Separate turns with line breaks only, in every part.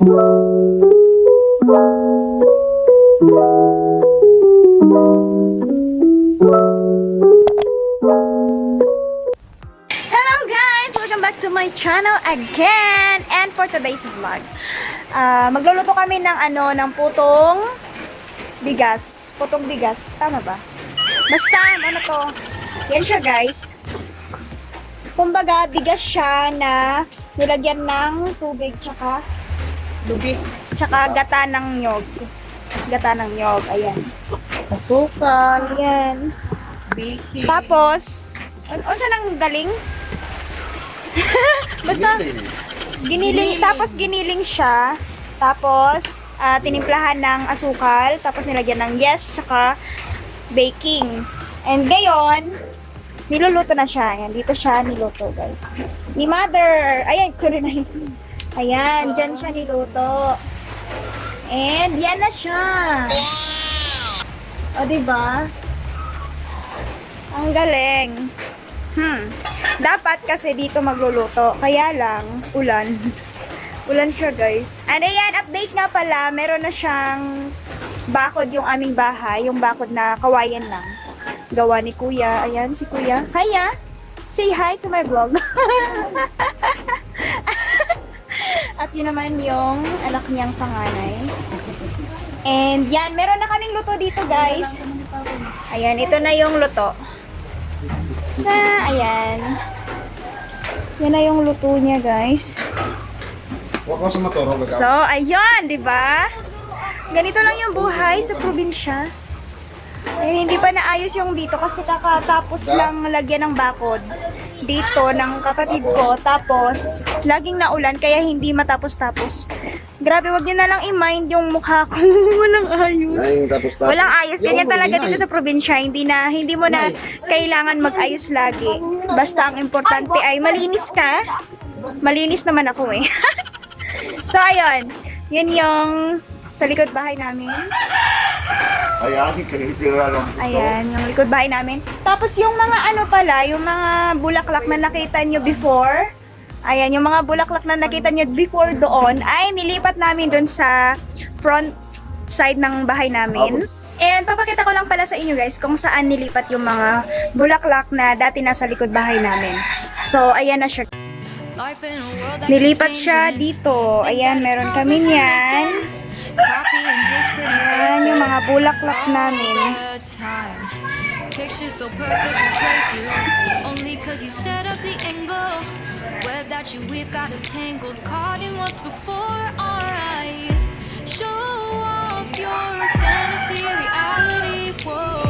my channel again! And for today's vlog, ah magluluto kami ng ano, ng putong bigas. Putong bigas. Tama ba? Basta, ano to? Yan siya guys. Kumbaga, bigas siya na nilagyan ng tubig tsaka
Lugi.
tsaka gata ng nyog. Gata ng nyog. Ayan.
Asukal.
Ayan.
Baking.
Tapos, ano siya nang galing? Basta, giniling, tapos giniling siya. Tapos, ah, tinimplahan ng asukal. Tapos nilagyan ng yes, tsaka baking. And ngayon, niluluto na siya. Ayan, dito siya niluto, guys. Ni mother. Ayan, sorry na yun. Ayan, dyan siya niluto. And yan na siya. O, diba? Ang galing. Hmm. Dapat kasi dito magluluto. Kaya lang, ulan. ulan siya, guys. And ayan, update nga pala. Meron na siyang bakod yung aming bahay. Yung bakod na kawayan lang. Gawa ni Kuya. Ayan, si Kuya. Hiya! Say hi to my vlog. At yun naman yung anak niyang panganay. And yan, meron na kaming luto dito, guys. Ayan, ito na yung luto. Sa, ayan. Yan na yung luto niya, guys. So, ayun, di ba? Ganito lang yung buhay sa probinsya. Ayun, hindi pa naayos yung dito kasi kakatapos lang lagyan ng bakod dito ng kapatid ko. Tapos, laging naulan kaya hindi matapos-tapos. Grabe, wag niyo na lang i-mind yung mukha ko. Walang ayos. Walang ayos. Ganyan talaga dito sa probinsya. Hindi na, hindi mo na kailangan mag-ayos lagi. Basta ang importante ay malinis ka. Malinis naman ako eh. so, ayun. Yun yung sa likod bahay namin.
Ay, aking kinipira lang.
Ayan, yung likod bahay namin. Tapos yung mga ano pala, yung mga bulaklak na nakita nyo before, ayan, yung mga bulaklak na nakita nyo before doon, ay nilipat namin doon sa front side ng bahay namin. And papakita ko lang pala sa inyo guys kung saan nilipat yung mga bulaklak na dati nasa likod bahay namin. So, ayan na siya. Nilipat siya dito. Ayan, meron kami niyan. Ayan, yung mga bulaklak namin.
Picture so perfect Only cause you set up the angle That you. Weave got us tangled Caught in what's before our eyes. Show off your fantasy reality Whoa,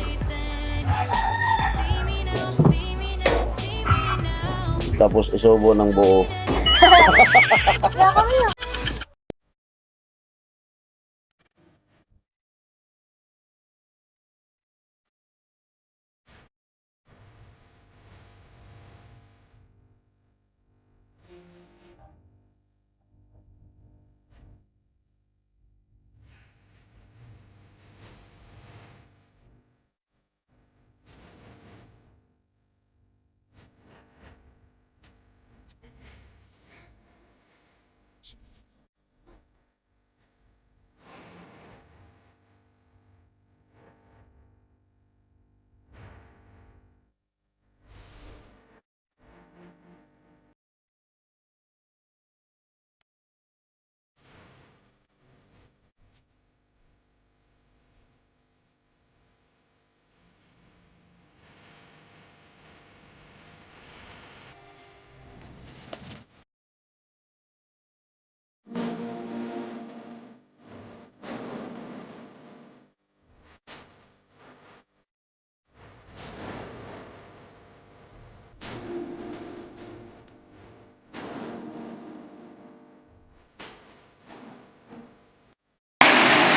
You see me now, see me now, see me now.
Tapos isubo ng buo.
Wala kami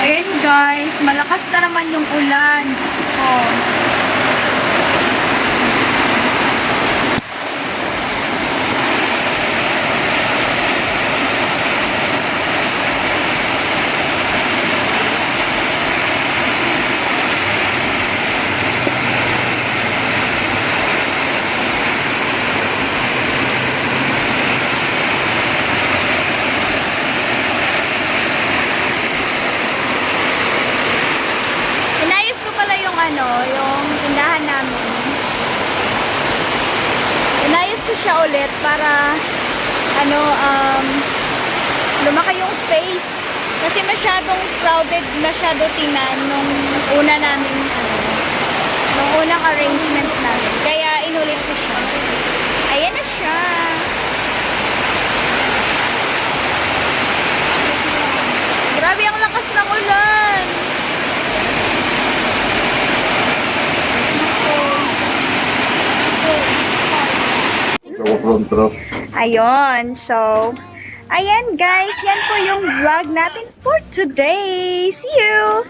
Ayan guys, malakas na naman yung ulan. Diyos ko. Para ano, um, lumaki yung space. Kasi masyadong crowded, masyado tinan nung una namin, ano, nung unang arrangement namin. Kaya inulit ko siya. Ayan na siya. Grabe ang lakas ng ulan.
Ikaw from truck.
Ayun, so, ayan guys, yan po yung vlog natin for today. See you!